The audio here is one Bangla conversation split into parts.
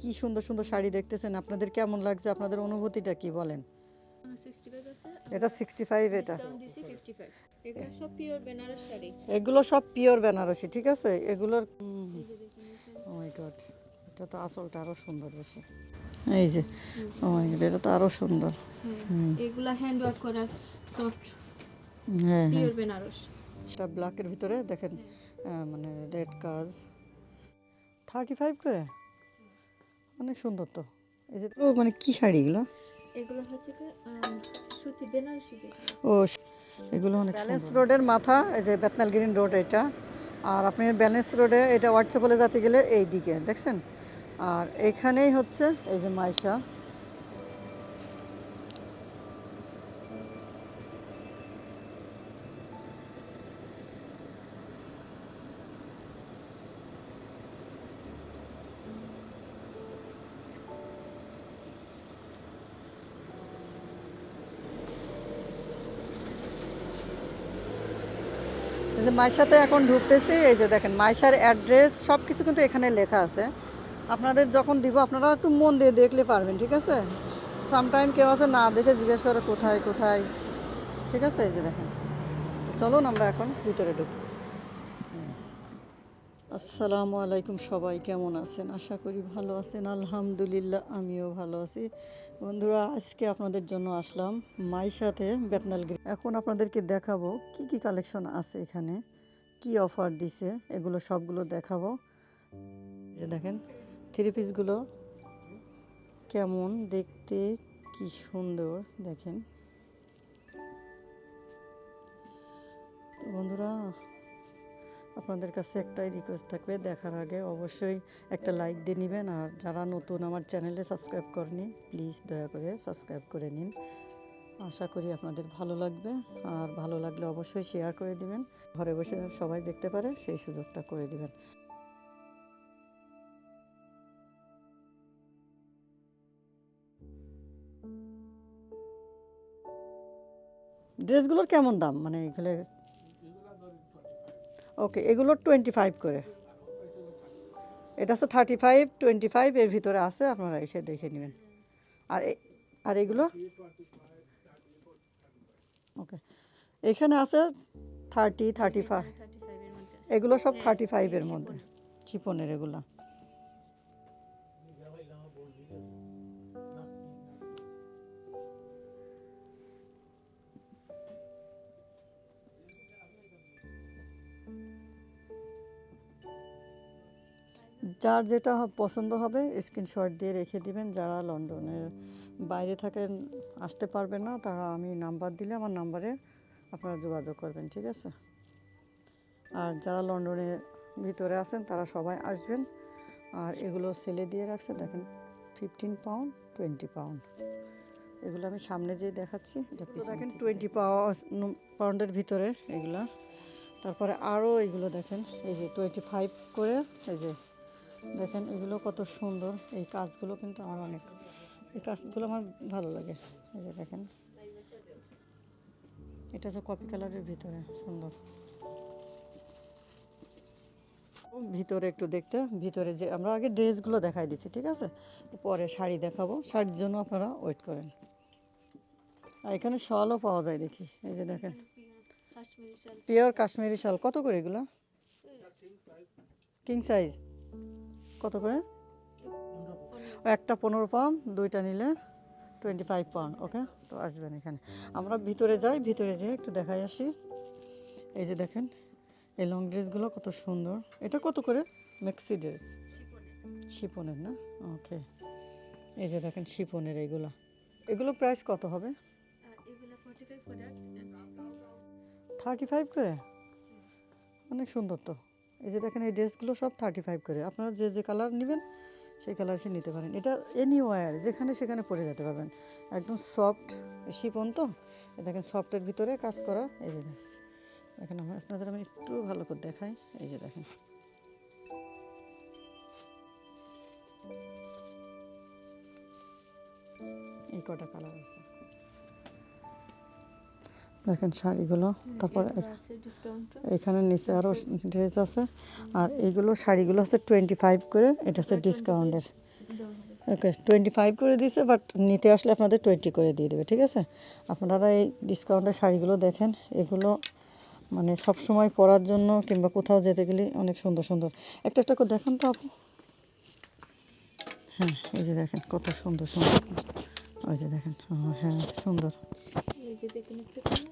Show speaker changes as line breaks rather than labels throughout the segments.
কি সুন্দর সুন্দর শাড়ি দেখতেছেন? আপনাদের কেমন লাগছে? আপনাদের অনুভূতিটা কি বলেন? এটা সিক্সটি ফাইভ এটা
এগুলো সব পিওর
এগুলো সব পিওর বেনারসি ঠিক আছে? এগুলোর
এই যে দেখুন এখানে।
ও মাই গড এটা তো আসলটা আরও সুন্দর বেশি। এই যে ও মাই গড এটা তো আরও সুন্দর।
এগুলা হ্যান্ড ওয়ার্ক করা সফট
হ্যাঁ হ্যাঁ।
পিওর বেনারস
সেটা ব্ল্যাকের ভিতরে দেখেন মানে রেড কাজ থার্টি ফাইভ করে? অনেক সুন্দর তো। এই যে ও মানে কি শাড়ি
এগুলো? এগুলো হচ্ছে কি সুতি বেনারসি
ও এগুলো অনেক ব্যালেন্স রোডের মাথা এই যে বেতনাল গ্রিন রোড এটা। আর আপনি ব্যালেন্স রোডে এটা হোয়াটসঅ্যাপে যাতে গেলে এই দিকে দেখছেন? আর এখানেই হচ্ছে এই যে মাইশা। যে মাইশাতে এখন ঢুকতেছি, এই যে দেখেন মাইশার অ্যাড্রেস সব কিছু কিন্তু এখানে লেখা আছে। আপনাদের যখন দিব, আপনারা একটু মন দিয়ে দেখলে পারবেন, ঠিক আছে? সামটাইম কেউ আছে না দেখে জিজ্ঞেস করে কোথায় কোথায়, ঠিক আছে? এই যে দেখেন। চলুন আমরা এখন ভিতরে ঢুকি। আসসালামু আলাইকুম সবাই, কেমন আছেন? আশা করি ভালো আছেন, আলহামদুলিল্লাহ আমিও ভালো আছি। বন্ধুরা, আজকে আপনাদের জন্য আসলাম মাইশাতে বেতনালগিরি এখন আপনাদেরকে দেখাবো কি কি কালেকশন আছে এখানে, কি অফার দিছে, এগুলো সবগুলো দেখাবো। যে দেখেন, থ্রি পিসগুলো কেমন, দেখতে কি সুন্দর, দেখেন। বন্ধুরা আপনাদের কাছে একটাই রিকোয়েস্ট থাকবে, দেখার আগে অবশ্যই একটা লাইক দিয়ে নেবেন। আর যারা নতুন আমার চ্যানেলে সাবস্ক্রাইব করেনি প্লিজ দয়া করে সাবস্ক্রাইব করে নিন। আশা করি আপনাদের ভালো লাগবে। আর ভালো লাগলে অবশ্যই শেয়ার করে দিবেন। ঘরে বসে সবাই দেখতে পারে, সেই সুযোগটা করে দিবেন। ড্রেসগুলোর কেমন দাম? মানে এগুলো ওকে এগুলো টোয়েন্টি ফাইভ করে। এটা আছে থার্টি ফাইভ টোয়েন্টি ফাইভ এর ভিতরে আছে আপনারা এসে দেখে নেবেন। আর আর এগুলো? ওকে এখানে আছে থার্টি থার্টি ফাইভ এগুলো সব থার্টি ফাইভের মধ্যে। চিপনের এগুলো। যার যেটা পছন্দ হবে স্ক্রিনশট দিয়ে রেখে দিবেন। যারা লন্ডনের বাইরে থাকেন আসতে পারবেন না তারা আমি নাম্বার দিলে আমার নাম্বারে আপনারা যোগাযোগ করবেন ঠিক আছে? আর যারা লন্ডনের ভিতরে আছেন তারা সবাই আসবেন। আর এগুলো সেলে দিয়ে রাখছে দেখেন ফিফটিন পাউন্ড টোয়েন্টি পাউন্ড এগুলো আমি সামনে যে দেখাচ্ছি দেখেন টোয়েন্টি পাউন্ডের ভিতরে এগুলা। তারপরে আরও এগুলো দেখেন এই যে টোয়েন্টি ফাইভ করে এই যে দেখেন, এগুলো কত সুন্দর। এই কাজগুলো কিন্তু আমার অনেক। এই কাজগুলো আমার ভালো লাগে। এই যে দেখেন। এটা হচ্ছে কপি কালারের ভিতরে, সুন্দর। ভিতরে একটু দেখতে, ভিতরে যে আমরা আগে ড্রেসগুলো দেখাই দিচ্ছি, ঠিক আছে? পরে শাড়ি দেখাবো। শাড়ির জন্য আপনারা ওয়েট করেন। আর এখানে শলও পাওয়া যায় দেখি। এই যে দেখেন। পিওর কাশ্মীরি শাল। কত করে এগুলো? কিং সাইজ কত করে? একটা পনেরো পাউন্ড, দুইটা নিলে টোয়েন্টি ফাইভ পাউন্ড ওকে তো আসবেন এখানে। আমরা ভিতরে যাই, ভিতরে যেয়ে একটু দেখাই আসি। এই যে দেখেন, এই লং ড্রেসগুলো কত সুন্দর। এটা কত করে? ম্যাক্সি ড্রেস শিপনের না? ওকে এই যে দেখেন শিপনের এইগুলো এগুলো প্রাইস কত হবে? থার্টি ফাইভ করে? অনেক সুন্দর তো। এই যে দেখেন, এই ড্রেসগুলো সব থার্টি ফাইভ করে। আপনারা যে যে কালার নেবেন, সেই কালার সে নিতে পারেন। এটা এনি ওয়ার যেখানে সেখানে পরে যেতে পারবেন। একদম সফট শিপন তো দেখেন সফটের ভিতরে কাজ করা। এই যে দেখেন। আমার আপনাদের আমি একটু ভালো করে দেখাই। এই যে দেখেন। এই কটা কালার আছে। দেখেন শাড়িগুলো তারপরে এখানে নিচে আরও ড্রেস আছে। আর এইগুলো শাড়িগুলো হচ্ছে টোয়েন্টি ফাইভ করে এটা হচ্ছে ডিসকাউন্টের ওকে টোয়েন্টি ফাইভ করে দিয়েছে বাট নিতে আসলে আপনাদের টোয়েন্টি করে দিয়ে দেবে ঠিক আছে? আপনারা এই ডিসকাউন্টের শাড়িগুলো দেখেন এগুলো মানে সব সময় পরার জন্য কিংবা কোথাও যেতে গেলে অনেক সুন্দর সুন্দর। একটা একটা করে দেখান তো আপু। হ্যাঁ এই যে দেখেন কত সুন্দর সুন্দর। ওই যে দেখেন হ্যাঁ সুন্দর।
এই যে দেখুন একটা কালার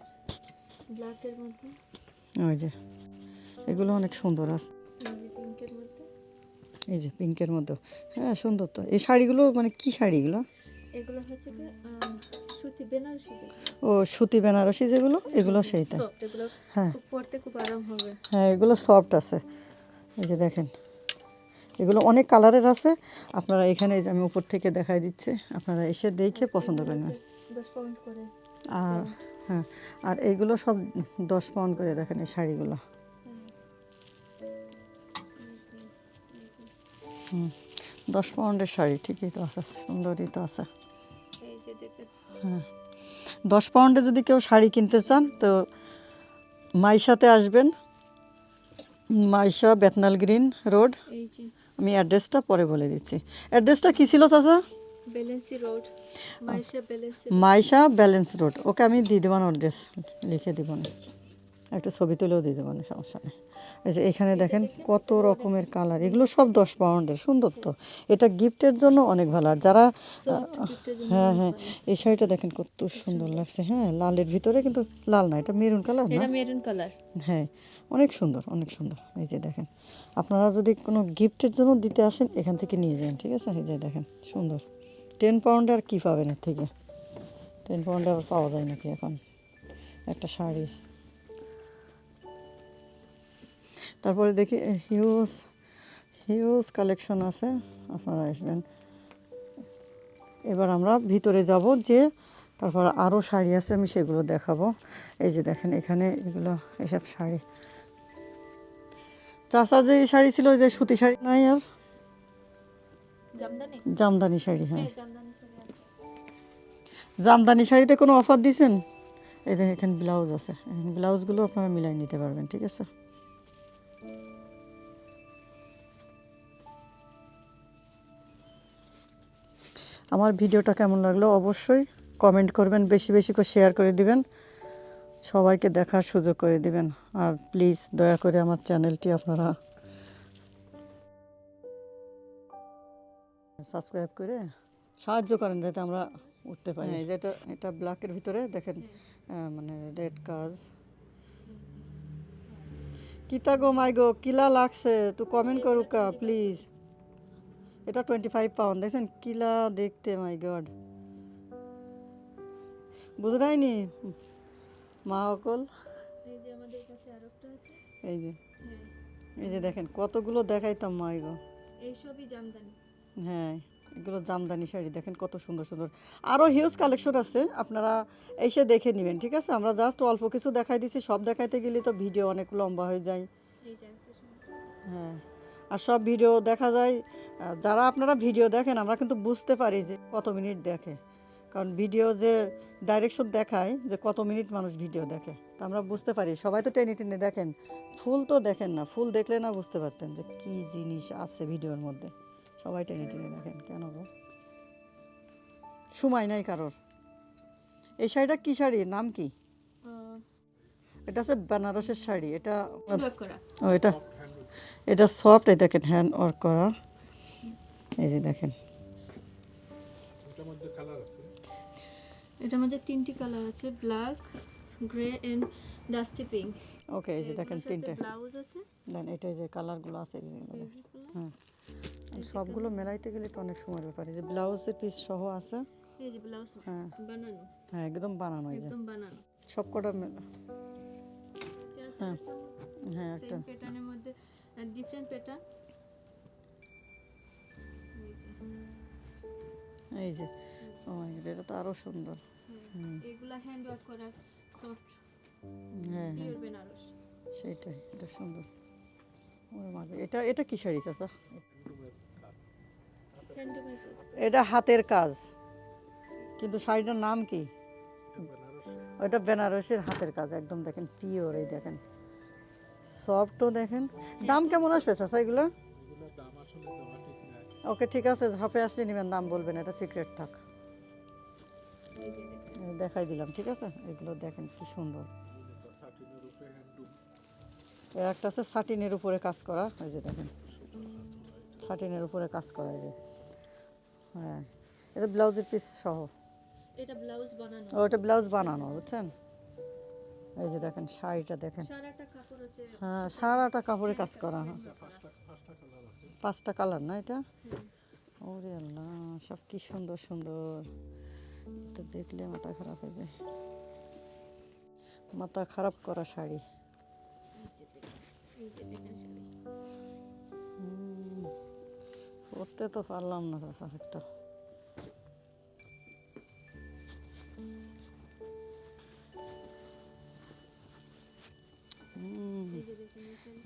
ব্ল্যাকের মধ্যে।
ওই যে এগুলো অনেক সুন্দর আছে।
এই যে পিঙ্কের মধ্যে।
হ্যাঁ সুন্দর তো। এই শাড়িগুলো মানে কি শাড়িগুলো
এগুলো? হচ্ছে কি সুতি বেনারসি
ও সুতি বেনারসি যেগুলো? এগুলো সেইটা। হ্যাঁ।
পরতে খুব আরাম হবে।
হ্যাঁ এগুলো সফট আছে। এই যে দেখেন। এগুলো অনেক কালারের আছে। আপনারা এখানে যে আমি উপর থেকে দেখাই দিচ্ছি। আপনারা এসে দেখে পছন্দ করে নেন
দশ পাউন্ড করে।
আর হ্যাঁ আর এইগুলো সব দশ পাউন্ড করে দেখেন এই শাড়িগুলো। হুম দশ পাউন্ডের শাড়ি ঠিকই তো আছে সুন্দরই তো আছে। হ্যাঁ দশ পাউন্ডে যদি কেউ শাড়ি কিনতে চান তো মাইশাতে আসবেন মাইশা বেতনাল গ্রিন রোড। আমি অ্যাড্রেসটা পরে বলে দিচ্ছি। অ্যাড্রেসটা কী ছিল চাচা?
Road Maisha
balance road okay আমি দিয়ে দেবান অ্যাড্রেস লিখে দিব না। একটা ছবি তুলেও দিয়ে দেবান সমস্যা নেই। এই যে এখানে দেখেন কত রকমের কালার এগুলো সব দশ পাউন্ডের সুন্দর তো। এটা গিফটের জন্য অনেক ভালো। আর যারা হ্যাঁ হ্যাঁ। এই শাড়িটা দেখেন কত সুন্দর লাগছে। হ্যাঁ লালের ভিতরে কিন্তু লাল না এটা মেরুন কালার না?
মেরুন কালার
হ্যাঁ অনেক সুন্দর অনেক সুন্দর। এই যে দেখেন আপনারা যদি কোনো গিফটের জন্য দিতে আসেন এখান থেকে নিয়ে যান ঠিক আছে? এই যে দেখেন সুন্দর। টেন পাউন্ডে আর কী পাবেন এর থেকে? টেন পাউন্ডে আবার পাওয়া যায় নাকি এখন? একটা শাড়ি। তারপরে দেখি হিউজ হিউজ কালেকশন আছে, আপনারা আসবেন। এবার আমরা ভিতরে যাব যে তারপর আরও শাড়ি আছে, আমি সেগুলো দেখাবো। এই যে দেখেন, এখানে এগুলো, এসব শাড়ি। চাষার যে শাড়ি ছিল যে সুতি শাড়ি, নাই আর?
জামদানি?
শাড়ি হ্যাঁ।
জামদানি
জামদানি শাড়িতে কোনো অফার দিছেন? এই দেখেন এখানে ব্লাউজ আছে। এখানে ব্লাউজগুলো আপনারা মিলাই নিতে পারবেন ঠিক আছে? আমার ভিডিওটা কেমন লাগল অবশ্যই কমেন্ট করবেন বেশি বেশি করে শেয়ার করে দিবেন সবাইকে দেখার সুযোগ করে দিবেন। আর প্লিজ দয়া করে আমার চ্যানেলটি আপনারা সাবস্ক্রাইব করে সাহায্য করেন যাতে আমরা উঠতে পারি। এই যেটা এটা ব্ল্যাকের ভিতরে দেখেন মানে রেড কাজ কিতা গো মাই গো কিলা লাগছে? তো কমেন্ট করুকা প্লিজ এটা টোয়েন্টি ফাইভ পাউন্ড দেখছেন? কিলা দেখতে মাই গড। বুঝে যায়নি মা অকল।
এই যে আমাদের কাছে আরেকটা আছে।
এই যে।
হ্যাঁ।
এই যে দেখেন কতগুলো দেখাইতাম মাই গো।
এই সবই জামদানি।
হ্যাঁ এগুলো জামদানি শাড়ি দেখেন কত সুন্দর সুন্দর। আরও হিউজ কালেকশন আছে আপনারা এসে দেখে নেবেন ঠিক আছে? আমরা জাস্ট অল্প কিছু দেখাই দিছি সব দেখাইতে গেলে তো ভিডিও অনেক লম্বা হয়ে যায়। হ্যাঁ আর সব ভিডিও দেখা যায় যারা আপনারা ভিডিও দেখেন আমরা কিন্তু বুঝতে পারি যে কত মিনিট দেখে। কারণ ভিডিও যে ডাইরেকশন দেখায় যে কত মিনিট মানুষ ভিডিও দেখে তা আমরা বুঝতে পারি। সবাই তো টেনে টেনে দেখেন ফুল তো দেখেন না ফুল দেখলে না বুঝতে পারতেন যে কি জিনিস আছে ভিডিওর মধ্যে। সবাই টেনে টেনে দেখেন কেন গো? সময় নাই কারোর। এই শাড়িটা কি শাড়ি? নাম কি? এটা হচ্ছে বেনারসের শাড়ি এটা ও এটা এটা সফট এই দেখেন হ্যান্ড ওয়ার্ক করা। এই যে দেখেন।
এটার মধ্যে তিনটি কালার আছে black grey and dusty pink.
Okay এই যে দেখেন তিনটে।
ব্লাউজ আছে।
দেন এটা এই যে কালারগুলো আছে হ্যাঁ সবগুলো মেলাইতে গেলে তো অনেক সময় ব্যাপার। এই যে ব্লাউজের পিস সহ আছে।
এই যে ব্লাউজ
হ্যাঁ।
বানানো।
হ্যাঁ একদম বানানো এই যে।
একদম বানানো।
সব কটা হ্যাঁ। হ্যাঁ একটা।
প্যাটার্নের মধ্যে ডিফারেন্ট প্যাটার্ন
এই যে। ও my God, এটা তো আরও সুন্দর।
এগুলা হ্যান্ড ওয়ার্ক করা সফট
হ্যাঁ হ্যাঁ।
পিওর বেনারস
সেইটাই এটা সুন্দর। ওরে মা গো, এটা এটা কি শাড়ি চাচা? এটা হাতের কাজ। কিন্তু শাড়িটার নাম কি? ওটা বেনারসের হাতের কাজ, একদম দেখেন পিওর এই দেখেন। সফটও দেখেন। দাম কেমন আসবে চাচা এগুলো? ওকে, ঠিক আছে ঝপে আসলে নেবেন, দাম বলবেন, এটা সিক্রেট থাক। দেখাই দিলাম, ঠিক আছে? এগুলো দেখেন কি সুন্দর। একটা আছে সাটিনের উপরে কাজ করা, এই যে দেখেন। সাটিনের উপরে কাজ করা এই যে। হ্যাঁ এটা ব্লাউজের পিস সহ।
এটা ব্লাউজ বানানো।
ও এটা ব্লাউজ বানানো বুঝছেন? এই যে দেখেন শাড়িটা দেখেন। হ্যাঁ সারাটা কাপড়ে কাজ করা হ্যাঁ। পাঁচটা কালার না এটা? ওরে আল্লাহ সব কি সুন্দর সুন্দর। তো দেখলে মাথা খারাপ হয়ে যায়। মাথা খারাপ করা শাড়ি। পরতে তো পারলাম না চাষা একটা।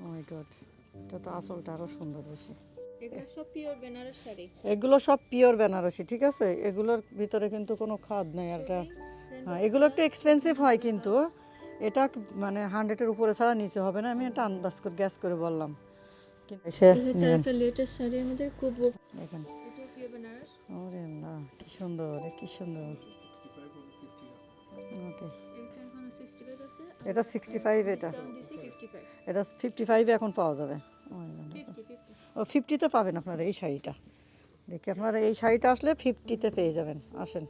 মাই গড এটা তো আরও সুন্দর বেশি।
এগুলো সব পিওর বেনারস শাড়ি।
এগুলো সব পিওর বেনারসি ঠিক আছে? এগুলোর ভিতরে কিন্তু কোনো খাদ নেই আর হ্যাঁ এগুলো একটু এক্সপেন্সিভ হয় কিন্তু। এটা মানে হান্ড্রেডের উপরে ছাড়া নিচে হবে না আমি এটা আন্দাজ করে গ্যাস করে বললাম।
লেটেস্ট শাড়ি আমাদের খুব
দেখেন। ওরে কি সুন্দর কি সুন্দর। ওকে।
এটা এখন 65 আছে।
এটা সিক্সটি ফাইভ এটা।
ডাউন দিছি 55
এটা ফিফটি ফাইভে এখন পাওয়া যাবে। my God, এটা-
50 50
ও ফিফটিতে পাবেন আপনারা এই শাড়িটা। দেখি আপনারা এই শাড়িটা আসলে ফিফটিতে পেয়ে যাবেন। আসেন।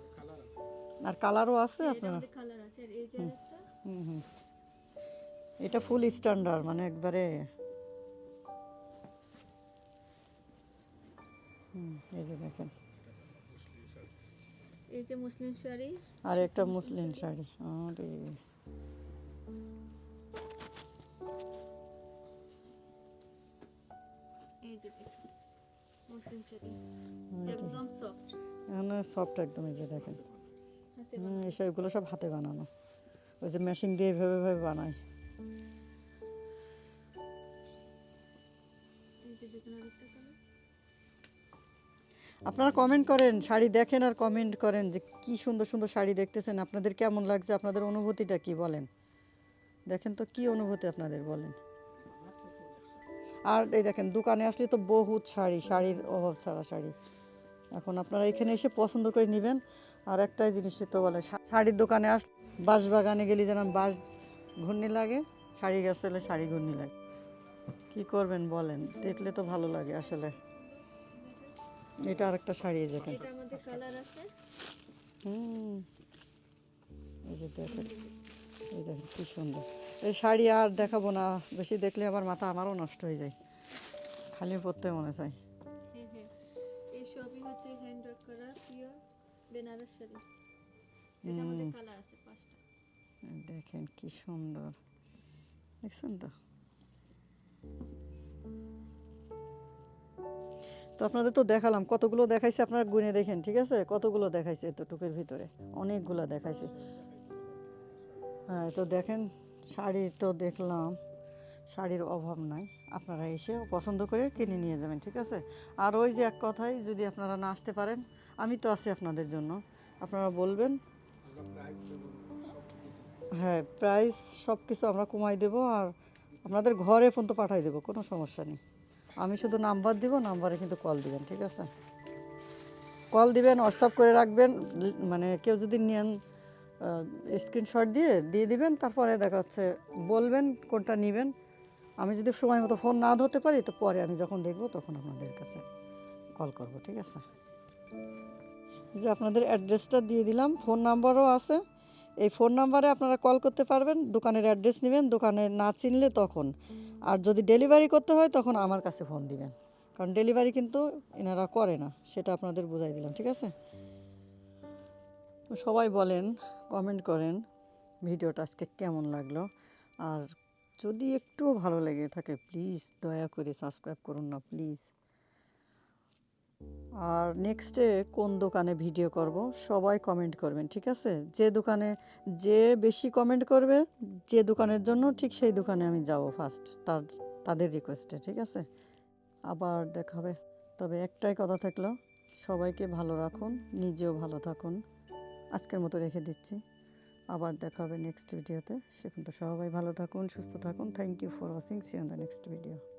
আর কালারও আছে আপনারা। হুম। হুম এটা ফুল স্ট্যান্ডার্ড মানে একবারে এই যে দেখেন।
এই যে মুসলিম শাড়ি।
আর একটা মুসলিম শাড়ি। আরে।
এই। একদম সফট
সফট একদম এই যে দেখেন। এসব এগুলো সব হাতে বানানো। ওই যে মেশিন দিয়ে এভাবে এভাবে বানায়।
এই যে দেখেন আরেকটা
আপনারা কমেন্ট করেন, শাড়ি দেখেন আর কমেন্ট করেন যে কি সুন্দর সুন্দর শাড়ি দেখতেছেন, আপনাদের কেমন লাগছে, আপনাদের অনুভূতিটা কি বলেন? দেখেন তো কি অনুভূতি আপনাদের বলেন? আর এই দেখেন, দোকানে আসলে তো বহুত শাড়ি, শাড়ির অভাব ছাড়া শাড়ি। এখন আপনারা এখানে এসে পছন্দ করে নেবেন। আর একটাই জিনিস তো বলে শাড়ির দোকানে আস বাঁশ বাগানে গেলে যেন বাঁশ ঘূর্ণি লাগে, শাড়ি গাছ শাড়ি ঘূর্ণি লাগে। কি করবেন বলেন, দেখলে তো ভালো লাগে আসলে। এটা আরেকটা শাড়ি হুম। এই যে দেখেন এই দেখেন কি সুন্দর। এই শাড়ি আর দেখাবো না বেশি দেখলে আবার মাথা আমারও নষ্ট হয়ে যায়। খালি পরতে মনে চায়।
এই সবই হচ্ছে হ্যান্ড ওয়ার্ক করা পিওর বেনারস শাড়ি। এটা আমাদের কালার আছে পাঁচটা।
দেখেন কি সুন্দর। দেখছেন তো? তো আপনাদের তো দেখালাম, কতগুলো দেখাইছে আপনারা গুনে দেখেন, ঠিক আছে? কতগুলো দেখাইছে এতটুকুর ভিতরে? অনেকগুলো দেখাইছে। হ্যাঁ তো দেখেন, শাড়ি তো দেখলাম, শাড়ির অভাব নাই। আপনারা এসে পছন্দ করে কিনে নিয়ে যাবেন, ঠিক আছে? আর ওই যে এক কথাই যদি আপনারা না আসতে পারেন, আমি তো আছি আপনাদের জন্য। আপনারা বলবেন? হ্যাঁ প্রাইস সব কিছু আমরা কমাই দেব, আর আপনাদের ঘরে ফোন তো পাঠাই দেবো, কোনো সমস্যা নেই। আমি শুধু নাম্বার দিব, নাম্বারে কিন্তু কল দিবেন, ঠিক আছে? কল দিবেন, হোয়াটসঅ্যাপ করে রাখবেন মানে কেউ যদি নেন স্ক্রিনশট দিয়ে দিয়ে দিবেন, তারপরে দেখা যাচ্ছে বলবেন কোনটা নেবেন। আমি যদি সময় মতো ফোন না ধরতে পারি, তো পরে আমি যখন দেখব তখন আপনাদের কাছে কল করব, ঠিক আছে? যে আপনাদের অ্যাড্রেসটা দিয়ে দিলাম ফোন নাম্বারও আছে। এই ফোন নাম্বারে আপনারা কল করতে পারবেন, দোকানের অ্যাড্রেস নেবেন, দোকানে না চিনলে তখন। আর যদি ডেলিভারি করতে হয়, তখন আমার কাছে ফোন দিবেন। কারণ ডেলিভারি কিন্তু এনারা করে না, সেটা আপনাদের বুঝাই দিলাম, ঠিক আছে? সবাই বলেন কমেন্ট করেন, ভিডিওটা আজকে কেমন লাগল? আর যদি একটুও ভালো লেগে থাকে প্লিজ দয়া করে সাবস্ক্রাইব করুন না প্লিজ আর নেক্সটে কোন দোকানে ভিডিও করব, সবাই কমেন্ট করবেন, ঠিক আছে? যে দোকানে, যে বেশি কমেন্ট করবে, যে দোকানের জন্য ঠিক সেই দোকানে আমি যাব ফার্স্ট তার, তাদের রিকোয়েস্টে ঠিক আছে? আবার দেখাবে তবে একটাই কথা থাকল, সবাইকে ভালো রাখুন, নিজেও ভালো থাকুন। আজকের মতো রেখে দিচ্ছি। আবার দেখা হবে নেক্সট ভিডিওতে সে পর্যন্ত সবাই ভালো থাকুন, সুস্থ থাকুন। Thank you for watching see on the next video